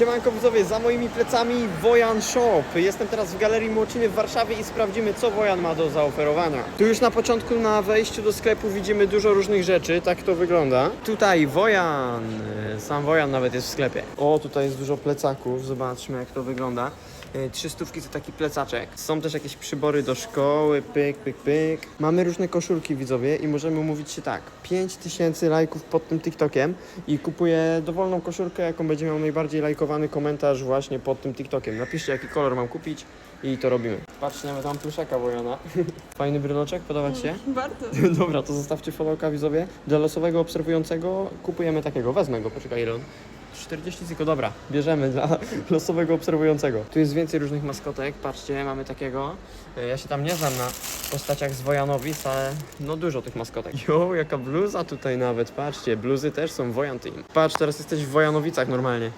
Siemanko widzowie, za moimi plecami Wojan Shop. Jestem teraz w Galerii Młociny w Warszawie i sprawdzimy co Wojan ma do zaoferowania. Tu już na początku na wejściu do sklepu widzimy dużo różnych rzeczy, tak to wygląda. Tutaj Wojan, e, sam Wojan nawet jest w sklepie. O, tutaj jest dużo plecaków, zobaczmy jak to wygląda. E, Trzy stówki to taki plecaczek. Są też jakieś przybory do szkoły, pyk, pyk, pyk. Mamy różne koszulki widzowie i możemy umówić się tak. 5000 lajków pod tym TikTokiem i kupuję dowolną koszulkę, jaką będzie miał najbardziej lajkowany komentarz właśnie pod tym TikTokiem. Napiszcie jaki kolor mam kupić i to robimy. Patrzcie, nawet mam pluszaka Wojana. Fajny bryloczek, podoba Ci się? Bardzo. Dobra, to zostawcie followka widzowie. Dla losowego obserwującego kupujemy takiego. Wezmę go, poczekaj ile on. 40 tylko, dobra, bierzemy dla losowego obserwującego. Tu jest więcej różnych maskotek, patrzcie, mamy takiego. E, Ja się tam nie znam na postaciach z Wojanowic, ale no dużo tych maskotek. Jo, jaka bluza tutaj nawet, patrzcie, bluzy też są Wojan Team. Patrz, teraz jesteś w Wojanowicach normalnie.